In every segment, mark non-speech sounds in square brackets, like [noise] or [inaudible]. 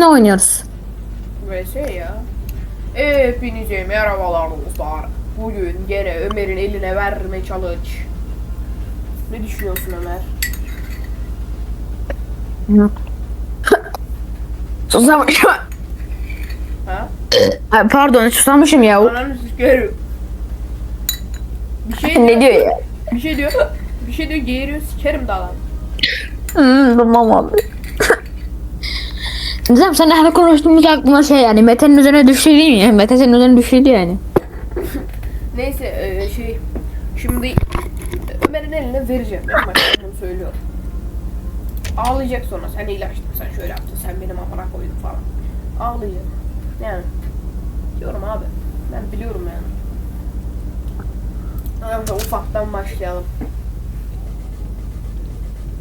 ne oynuyoruz? VS ya. Hepinize merhabalar dostlar. Bugün gene Ömer'in eline verme challenge. Ne düşünüyorsun Ömer? [laughs] Susamışım. Ha? Ay, pardon susamışım ya. Ananı sikerim. Bir şey [laughs] diyor. ne diyor ya? Bir şey diyor. Bir şey diyor geğiriyor sikerim daha lan. Hmm, tamam abi. Nizam sen hani konuştuğumuz aklıma şey yani Mete'nin üzerine düştü değil mi? ya? Mete senin üzerine düştü yani. Neyse e, şey şimdi Ömer'in eline vereceğim. En başta bunu söylüyorum. Ağlayacak sonra sen ilaçtın sen şöyle yaptın sen benim amına koydun falan. Ağlayacak. Yani diyorum abi. Ben biliyorum yani. Abi ufaktan başlayalım.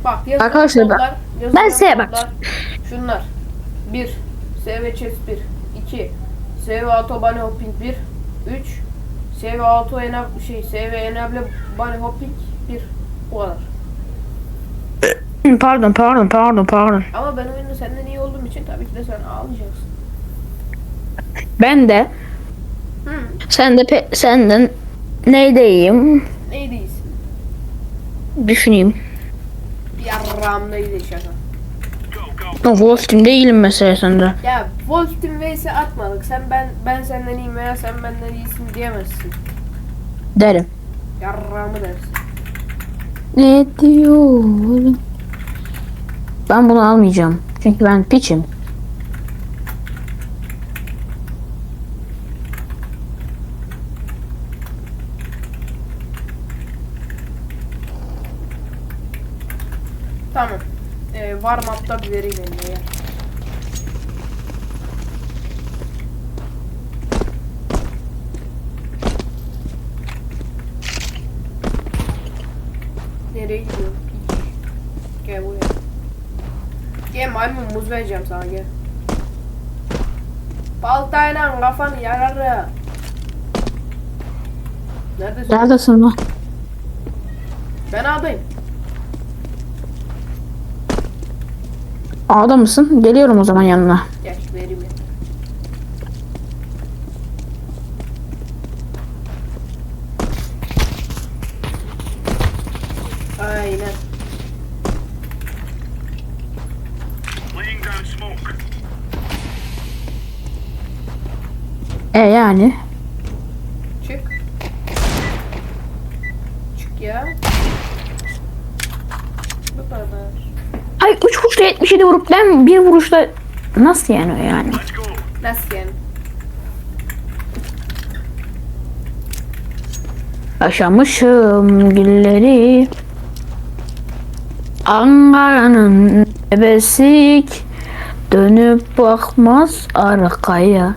Bak yazılan Arkadaşlar ben- yazılan ben S'ye bak. Şunlar. 1. SV Chess 1. 2. SV Auto Bunny Hopping 1. 3. SV Auto Enab şey SV Enable Bunny Hopping 1. Bu kadar. Pardon pardon pardon pardon. Ama ben oyunda senden iyi olduğum için tabii ki de sen ağlayacaksın. Ben de Hı. sen de pe- senden neydeyim? Neydeyiz? Düşüneyim. Bir yarrağımdaydı şaka. Wolf Team değilim mesela sende. Ya Wolf Team vs atmadık. Sen ben ben senden iyiyim veya sen benden iyisin diyemezsin. Derim. Yarrağımı dersin. Ne diyor? Ben bunu almayacağım. Çünkü ben piçim. Tamam. Warm up'ta bir vereyim eline ya. Nereye gidiyorsun? Gel buraya. Gel maymun muz vereceğim sana gel. Baltayla kafanı yararım. Neredesin? Neredesin lan? Ben adayım. Ağda mısın? Geliyorum o zaman yanına. Gel vereyim. Aynen. E yani. Çık. Çık ya. Bu kadar. Ay 3 vuruşta 77 vurup ben bir vuruşta nasıl yani o yani? Nasıl yani? Aşamışım gülleri Ankara'nın bebesik Dönüp bakmaz arkaya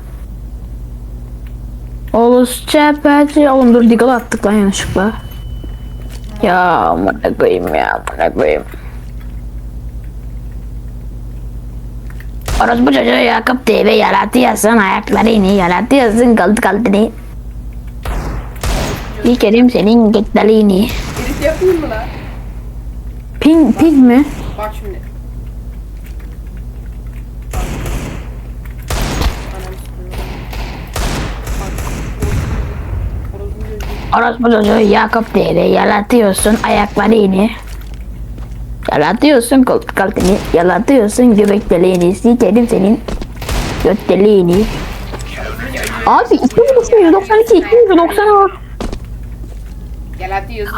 Olus çepeci Oğlum dur diggle attık lan yanlışlıkla Ya amına koyayım ya amına koyayım Orospu çocuğu Yakup TV yaratıyorsun ayaklarını yaratıyorsun kaldı kaldını Dikerim senin gettalini Edit yapayım mı lan? Ping, ping mi? Bak şimdi. Anam sıkıyor. Bak. Orası bir gözü. Orospu ayaklarını Yalatıyorsun koltuk altını Yalatıyorsun göbek deliğini Sikerim senin göt deliğini Abi 292 290 var.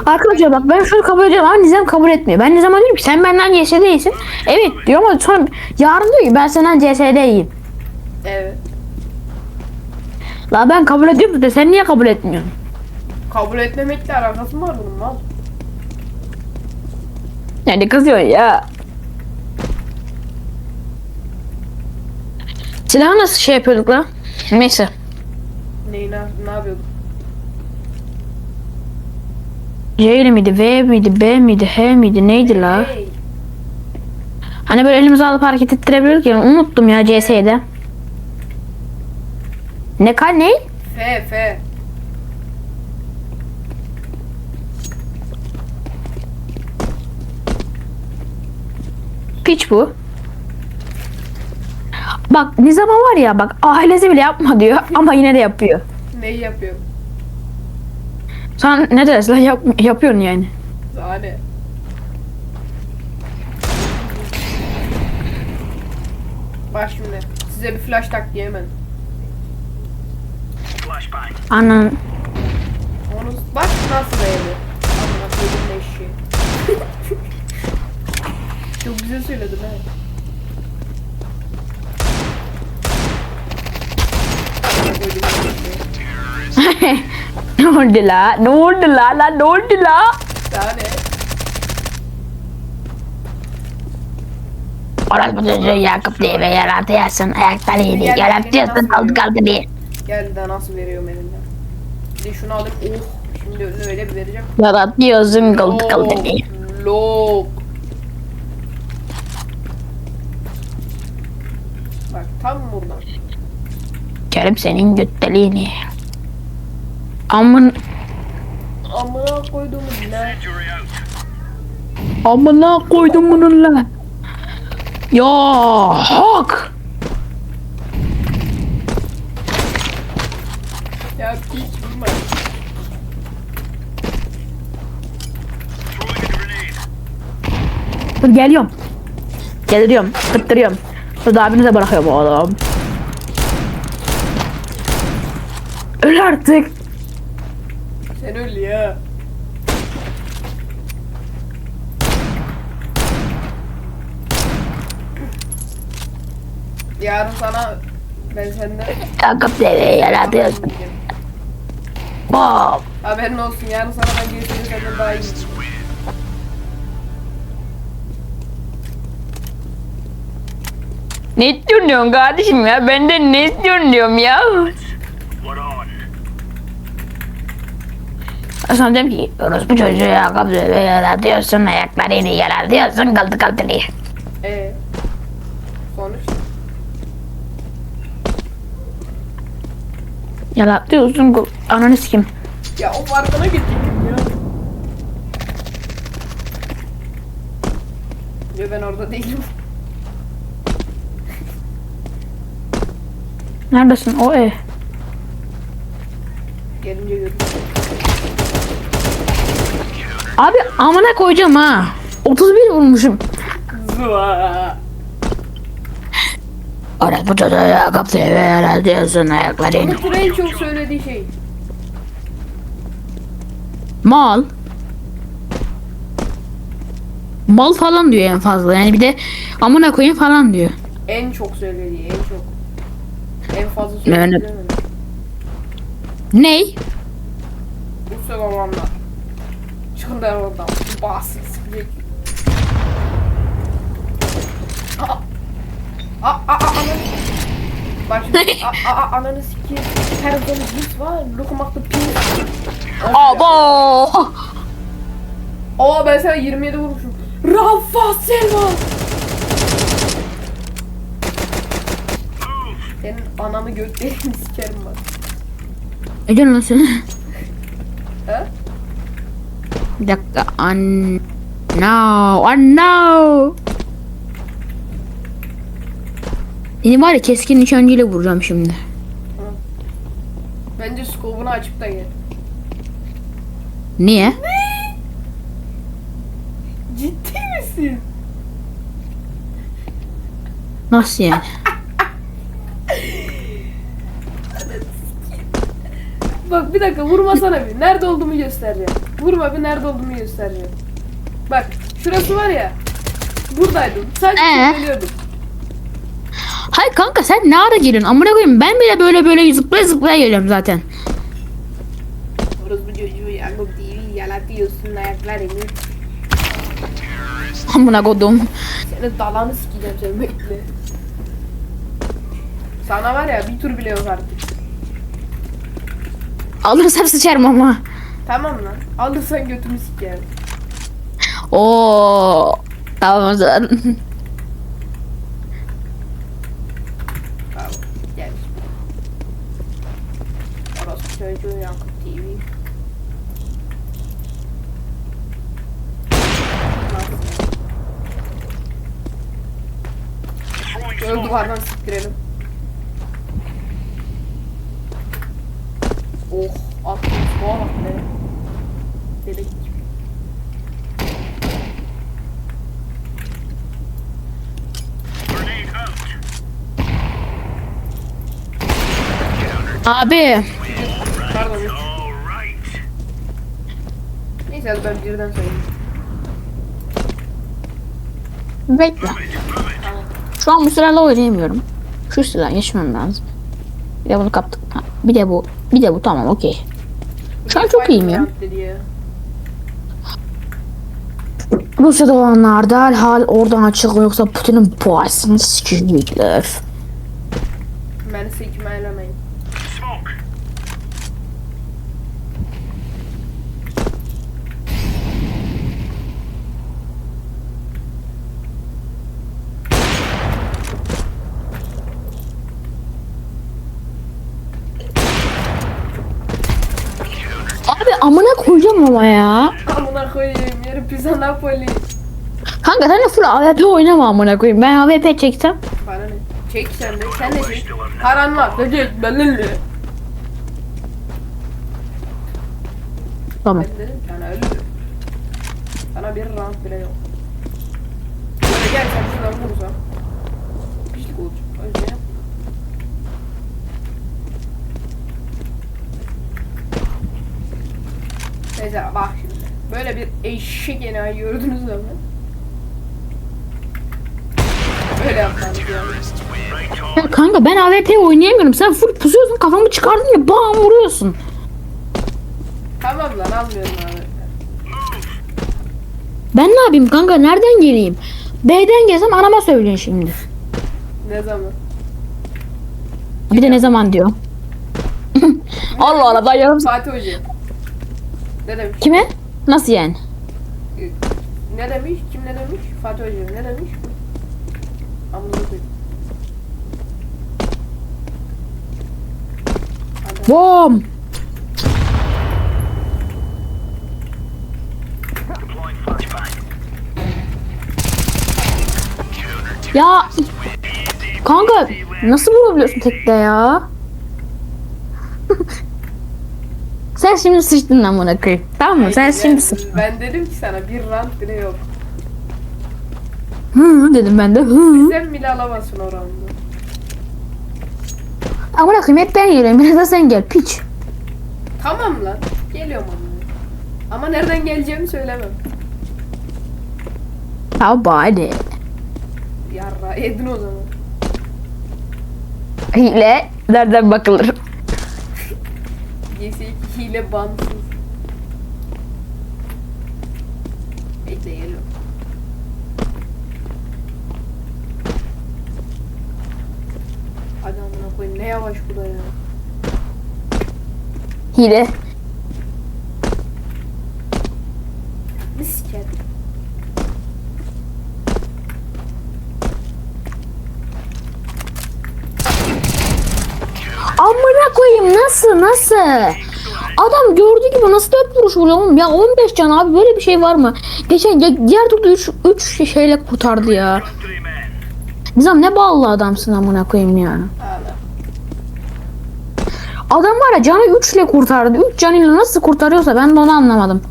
Arkadaşlar bak ben şunu kabul ediyorum ama Nizam kabul etmiyor. Ben Nizam'a diyorum ki sen benden CS değilsin. Evet diyorum ama sonra yarın diyor ki ben senden CS'deyim. Evet. La ben kabul ediyorum da sen niye kabul etmiyorsun? Kabul etmemekle alakası mı var bunun mal? Yani kızıyorsun ya. Silahı nasıl şey yapıyorduk la? Neyse. Neyi ne, ne yapıyorduk? C ile miydi? V miydi? B miydi? H miydi? Neydi la? Hey. Hani böyle elimizi alıp hareket ettirebiliyorduk ya. Unuttum ya CS'de. Ne kal ne? F F. Piç bu. Bak Nizam'a var ya bak ailesi bile yapma diyor [laughs] ama yine de yapıyor. Neyi yapıyor? Sen ne dersin yap, yapıyorsun yani. Daha ne? Bak şimdi size bir flash tak diyemem. Flashbang. Anan Onu bak nasıl beğendi. Amına koydum eşeği. Çok güzel söyledin ha. Ne oldu la? Ne oldu la? La ne oldu la? Daha ne? Orası bu çocuğu Yakup diye ve yaratıyorsun ayaklarıyla yaratıyorsun kaldı kaldı diye. Gel de nasıl veriyorum elimden. Bir de şunu alayım. Oh. Şimdi öyle bir vereceğim. Yaratıyorsun kaldı kaldı diye. Lok. Tam buradan. Kerim senin götteliğini. Amın Amına koydum ne? Amına koydum bununla. Ya hak. Ya hiç vurma. Dur geliyorum. Geliyorum. Kıttırıyorum. Dur da abinize bırakıyorum oğlum. Öl artık. Sen öl ya. Yarın sana ben senden Yakup diye ve yaratıyorsun. Bom. Haberin olsun yarın sana ben GS'yi senden daha iyi. Ne istiyorsun diyorsun kardeşim ya? Benden ne istiyorsun diyorum ya. Sana dedim ki orospu çocuğu diye ve yaratıyorsun ayaklarıyla yaratıyorsun kaldı kaldı diye. Ee, sonuç Yaratıyorsun ananı sikim. ya o farkına gidecektim ya. Ya ben orada değilim. Neredesin o e? Gelince görürüm. Abi amına koyacağım ha. 31 vurmuşum. Zıva. Orospu çocuğu Yakup diye ve yaratıyorsun ayaklarıyla. Umut'un en çok söylediği şey. Mal. Mal falan diyor en fazla. Yani bir de amına koyayım falan diyor. En çok söylediği, en çok. En fazla değil mi? Ney? Usta olanlar. Çıkın da oradan. Basit. sikecek. Aa. Aa, aa, aa, ananı. Bak şimdi. [laughs] Aa, aa, ananı sikeyim. Zaman cins var. Lokumaklı pil. Abo. Aa ben sana 27 vurmuşum. Rafa Selva. Senin ananı göklerini [laughs] sikerim bak. Ne diyorsun lan sen? [laughs] He? Bir dakika. An... No. An no. Yine var ya keskin nişancıyla vuracağım şimdi. Bence skobunu açıp da gel. Niye? Ciddi misin? Nasıl yani? Bak bir dakika vurmasana bir. Nerede olduğumu göstereceğim. Vurma bir nerede olduğumu göstereceğim. Bak şurası var ya. Buradaydım. Sadece Ee? söylüyordum. Hayır kanka sen ne ara geliyorsun? Amına koyayım ben bile böyle böyle zıplaya zıplaya geliyorum zaten. Orası bu çocuğu Yakup TV yalatıyorsun ayaklarını. Amına kodum. Seni dalanı sikeceğim seni bekle. Sana var ya bir tur bile yok artık. Alırsam sıçarım ama. Tamam lan. Alırsan götümü sikerim. Oo. Tamam o zaman. Tamam. Gel. Orası çocuğu Yakup TV. Duvardan siktirelim. Oh attım. Boğa bak be. Bebek gibi. Abi. Pardon. Neyse hadi ben birden sayayım. Bekle. Şu an bu silahla oynayamıyorum. Şu silah geçmem lazım. Bir de bunu kaptık. Bir de bu. Bir de bu tamam okey. Şu an çok iyiyim ya. Rusya'da olanlar derhal oradan açık yoksa Putin'in boğazını sikecekler. Beni sikmelemeyin. Smoke. Abi amına koyacağım ama ya. Amına koyayım yeri pizza Napoli. Kanka sen de full AWP oynama amına koyayım. Ben AWP çeksem. Bana ne? Çek sen de. Sen de çek. Paran var. Ne çek? Ben ne? Tamam. Ben dedim sana ölürüm. Sana bir round bile yok. Böyle gel sen şuradan vursam. Pislik olacak. O yüzden yapma. Neyse bak şimdi. Böyle bir eşek enayi gördünüz mü? Böyle yapmanız yani. Kanka ben AWP oynayamıyorum. Sen full pusuyorsun kafamı çıkardın ya bam vuruyorsun. Tamam lan almıyorum abi. Ben ne yapayım kanka nereden geleyim? B'den gelsem anama söylüyorsun şimdi. Ne zaman? Bir de ne zaman diyor. [laughs] Allah Allah daha yarım saat. Fatih Hoca. Ne demiş? Kime? Nasıl yani? Ne demiş? Kim ne demiş? Fatih Hoca ne demiş? Amına koyayım. Bom. Ya kanka nasıl vurabiliyorsun tekte ya? Sen şimdi sıçtın lan buna koyayım. Tamam mı? Sen Yani şimdi sıçtın. Ben dedim ki sana bir rant bile yok. Hı hı dedim ben de. Hı hı. Sen bile alamazsın o roundu. Amına koyayım hep ben geliyorum. Biraz da sen gel piç. Tamam lan. Geliyorum ama. Ama nereden geleceğimi söylemem. Ya bari. Yarra yedin o zaman. Hile nereden bakılır? GS2 hile bansız. Bekle geliyorum. Hadi amına koyayım ne yavaş bu da ya. Hile. Misket. Amına koyayım nasıl nasıl? Adam gördüğü gibi nasıl dört vuruş vuruyor oğlum ya 15 can abi böyle bir şey var mı? Geçen ya- diğer turda 3 3 şeyle kurtardı ya. Nizam ne ballı adamsın amına koyayım ya. Adam var ya canı 3 ile kurtardı. 3 canıyla nasıl kurtarıyorsa ben de onu anlamadım.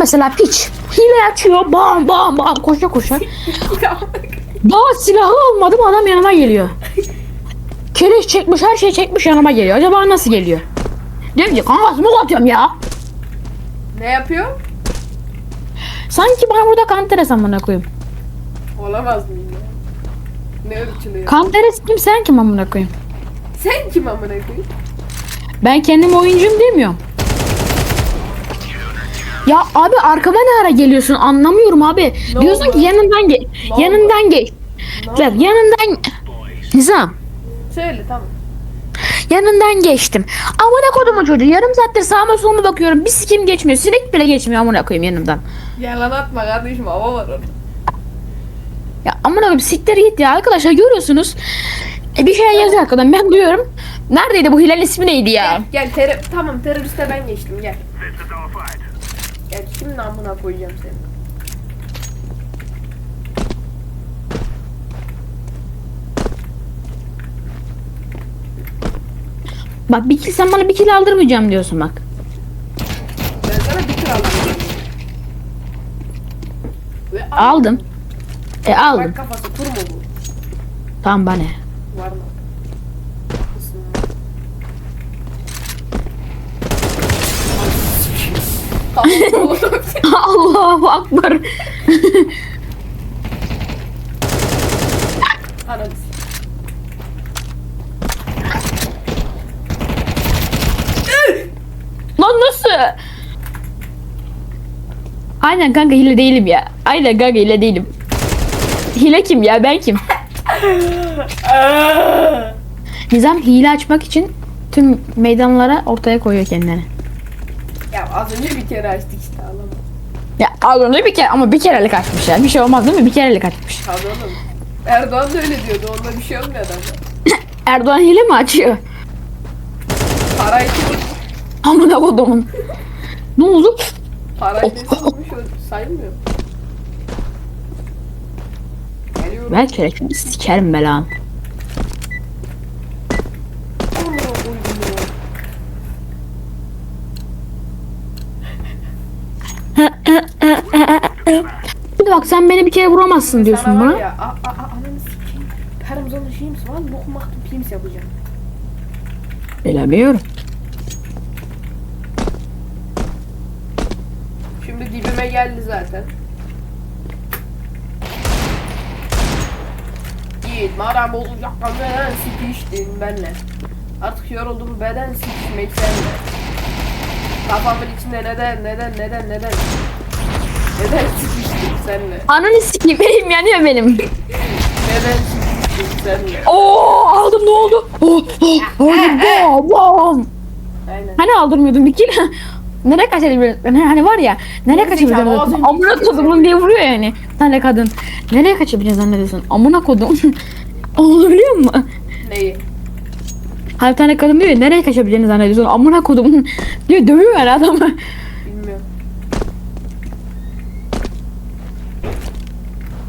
Mesela piç. Hile açıyor. Bam bam bam koşa koşa. [laughs] Daha silahı almadım adam yanıma geliyor. [laughs] Keleş çekmiş her şey çekmiş yanıma geliyor. Acaba nasıl geliyor? Diyorum ki kanka smoke atıyorum ya. ne yapıyor? Sanki bana burada kanteres amına koyayım. Olamaz mıyım ya? Ne ırkçılığı? Kanteres kim sen kim amına koyayım? Sen kim amına koyayım? Ben kendim oyuncuyum demiyorum. Ya abi arkama ne ara geliyorsun anlamıyorum abi. Ne Diyorsun oldu? ki yanından geç. Ne yanından geç. Lan yanından Nizam Söyle tamam. yanından geçtim. Amına kodumun çocuğu yarım saattir sağıma soluma bakıyorum. Bir sikim geçmiyor. Sinek bile geçmiyor amına koyayım yanımdan. Yalan atma kardeşim hava var orada. Ya amına koyayım siktir git ya arkadaşlar görüyorsunuz. E, bir şey yazıyor arkadan ben duyuyorum. Neredeydi bu Hilal ismi neydi ya? Gel ter tamam teröriste ben geçtim gel. Gel şimdi amına koyacağım seni. Bak bir kill sen bana bir kill aldırmayacağım diyorsun bak. Ben sana bir aldım. Ve Aldım. E aldım. Bak kafası tur mu bu? Tamam bana. Var mı? [laughs] Allahu akbar. Ananı s- Lan nasıl? Aynen kanka hile değilim ya. Aynen kanka hile değilim. Hile kim ya ben kim? [laughs] Nizam hile açmak için tüm meydanlara ortaya koyuyor kendini. Ya az önce bir kere açtık işte ağlama. Ya az önce bir kere ama bir kerelik açmış ya. Bir şey olmaz değil mi? Bir kerelik açmış. Tabii oğlum. Erdoğan da öyle diyordu. Onda bir şey olmuyor adamda. [coughs] Erdoğan hile mi açıyor? Para için Amına kodumun. ne oldu? Para için olmuş o sayılmıyor. Geliyorum. Ben kerekini sikerim ya. Şimdi bak sen beni bir kere vuramazsın diyorsun var bana. ya. A, a, a, ananı sikeyim. Permuzanın şey misin lan? Lokum aktım pims yapacağım. Bilemiyorum. Şimdi dibime geldi zaten. Git madem olacak beden sikiştin benle. Artık yoruldum beden sikişmek senle. Kafamın içinde neden neden neden neden neden sikiştin senle? Ananı sikeyim elim yanıyor benim. Neden sikiştin senle? Oo aldım ne oldu? Oh, oh, aldım bom bom. Aynen. Hani aldırmıyordun bir kere? Nereye kaçabiliyorsun? Hani, hani var ya, nereye ağzını Amına kodumun diye vuruyor yani. Tane kadın. Nereye kaçabiliyorsun zannediyorsun? Amına kodum. [laughs] Onu biliyor musun? Neyi? Hani tane kadın diyor ya, nereye kaçabileceğini zannediyorsun? Amına kodum. [laughs] diyor dövüyor yani adamı. Bilmiyorum.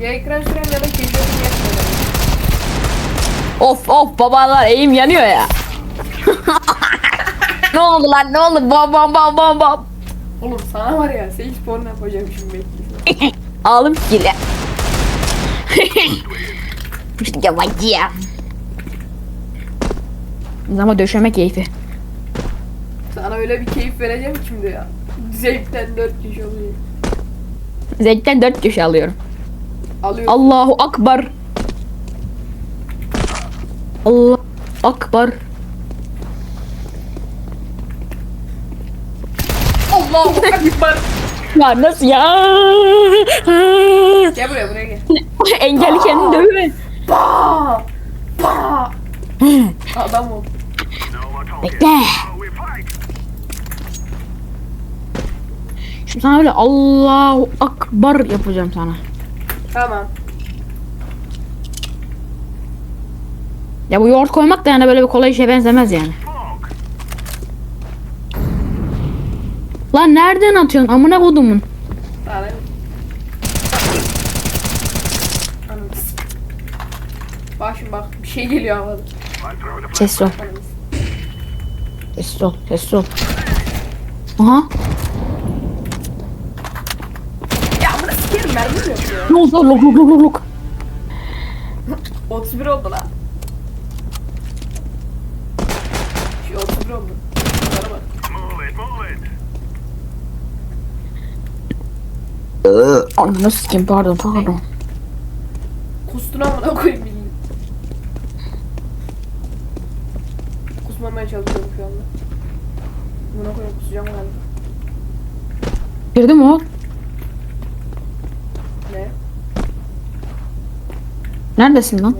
Ya ekran süren ya da keşfetim yetmedi. Of of babalar eğim yanıyor ya. [laughs] ne oldu lan ne oldu? Bam bam bam bam bam. Oğlum sana var ya sage porn yapacağım şimdi bekle. Aldım kile. işte yapacağım. Ama döşeme keyfi. Sana öyle bir keyif vereceğim şimdi ya. Zevkten dört kişi oluyor. Zevkten dört köşe alıyorum. Alıyorum. Allahu Akbar. Allah Akbar. Allahu Ekber. Ya nasıl ya? Gel buraya buraya gel. Engelli kendini dövüyor. Ba! Ba! Adam ol. Bekle. Şimdi sana öyle Allahu Akbar yapacağım sana. Tamam. Ya bu yoğurt koymak da yani böyle bir kolay işe benzemez yani. Lan nereden atıyorsun amına kodumun? Bak şimdi bak bir şey geliyor havada. Ses ol. Ses ol. Ses ol. Aha. Ya amına sikerim mi yok ya? Ne oldu? Lok lok lok lok. 31 oldu lan. Şu 31 oldu. Bana bak. Move it, move it. Ananı sikeyim pardon pardon. Kustuna amına koyayım bildiğin. Kusmamaya çalışıyorum şu anda. Buna koyayım kusacağım galiba. Girdi mi o? Ne? Neredesin lan? Hmm,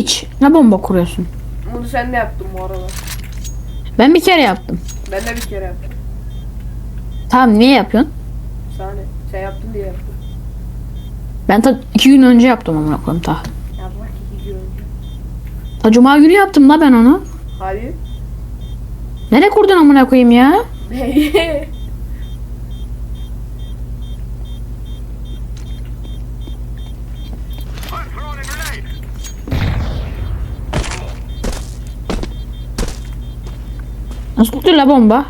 Hiç. Ne bomba kuruyorsun? bunu sen de yaptın bu arada. Ben bir kere yaptım. Ben de bir kere yaptım. Tamam niye yapıyorsun? Sana ne? Sen yaptın diye yaptım. Ben ta iki gün önce yaptım amına koyayım ta. Ya bırak iki gün önce. Ta cuma günü yaptım la ben onu. Hayır. Nereye kurdun amına koyayım ya? [laughs] Tutuyor la bomba?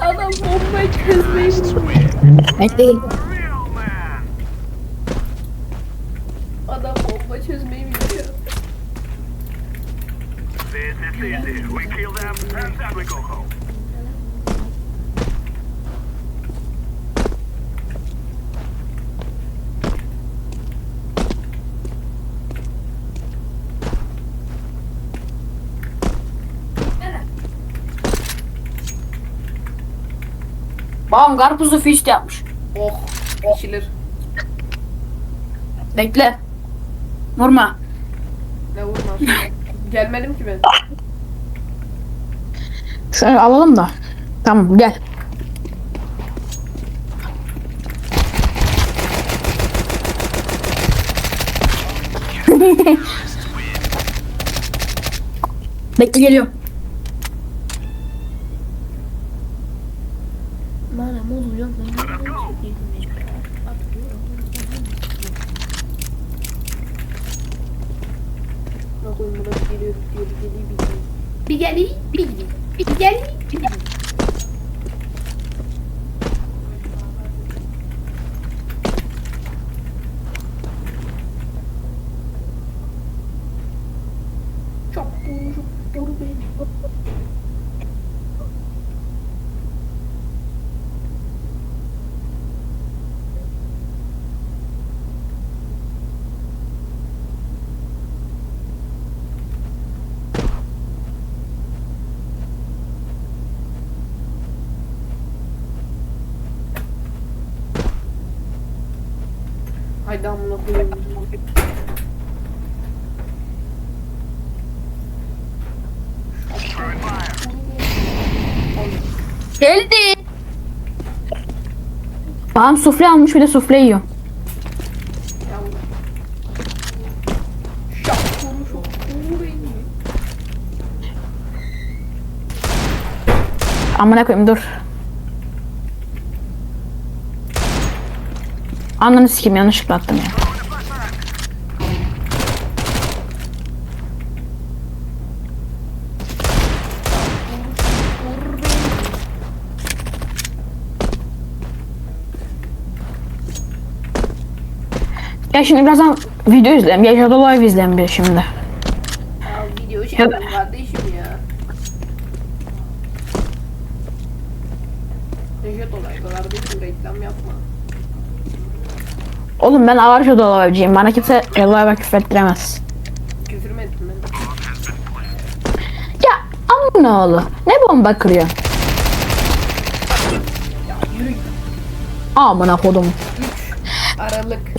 Adam bombayı çözmeyi Bekleyin. Adam bomba çözmeyi biliyor. This is easy. We kill them and then we go home. Babam karpuzu fist yapmış. Oh, pişilir. Bekle. Vurma. Ne vurmaz. [laughs] Gelmedim ki ben. Şöyle alalım da. Tamam gel. [laughs] Bekle geliyorum. Bana muz uyan. Let's go. Bir geli, bir geli. Bir geli, bir geli. Çok vuru, çok vuru beni. Haydi amına koyayım. Throwing fire. Geldi. Babam sufle almış bir de sufle yiyor. Amına koyayım dur. Ananı sikeyim yanlışlıkla attım ya. Ya şimdi birazdan video izleyelim. Yaşar Live izleyelim bir şimdi. Ya video çektim kardeşim ya. Nejat olay kardeşim reklam yapma. Oğlum ben ağır Yaşar Live'ciyim. Bana kimse Live'a. Küfür mü ettim ben? Ya amına oğlu. Ne bomba kırıyor? Ya yürü. Amına kodum. 3 Aralık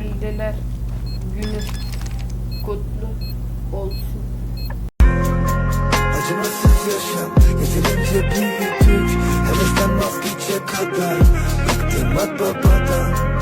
engelliler günü kutlu olsun. Acımasız yaşam yeterince büyüdük. Hevesten vazgeçe kadar. Bıktım at babadan